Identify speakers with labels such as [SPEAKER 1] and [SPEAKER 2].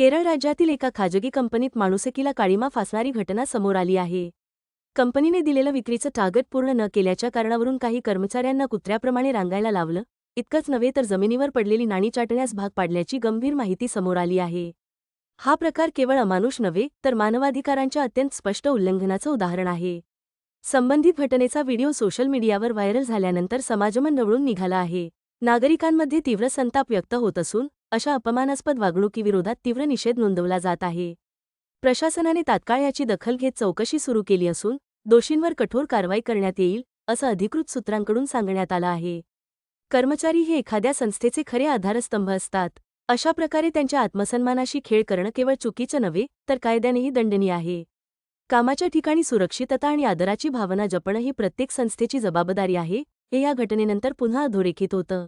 [SPEAKER 1] केरळ राज्यातील एका खाजगी कंपनीत माणुसकीला काळीमा फासणारी घटना समोर आली आहे. कंपनीने दिलेलं विक्रीचं टार्गेट पूर्ण न केल्याच्या कारणावरून काही कर्मचाऱ्यांना कुत्र्याप्रमाणे रांगायला लावलं इतकंच नव्हे तर जमिनीवर पडलेली नाणी चाटण्यास भाग पाडल्याची गंभीर माहिती समोर आली आहे. हा प्रकार केवळ अमानुष नव्हे तर मानवाधिकारांच्या अत्यंत स्पष्ट उल्लंघनाचं उदाहरण आहे. संबंधित घटनेचा व्हिडिओ सोशल मीडियावर व्हायरल झाल्यानंतर समाजमन नवळून निघाला आहे. नागरिकांमध्ये तीव्र संताप व्यक्त होत असून अशा अपमानास्पद वागणुकीविरोधात तीव्र निषेध नोंदवला जात आहे. प्रशासनाने तात्काळ याची दखल घेत चौकशी सुरू केली असून दोषींवर कठोर कारवाई करण्यात येईल असं अधिकृत सूत्रांकडून सांगण्यात आलं आहे. कर्मचारी हे एखाद्या संस्थेचे खरे आधारस्तंभ असतात. अशा प्रकारे त्यांच्या आत्मसन्मानाशी खेळ करणं केवळ चुकीचं नव्हे तर कायद्यानेही दंडनीय आहे. कामाच्या ठिकाणी सुरक्षितता आणि आदराची भावना जपणं ही प्रत्येक संस्थेची जबाबदारी आहे हे या घटनेनंतर पुन्हा अधोरेखित होतं.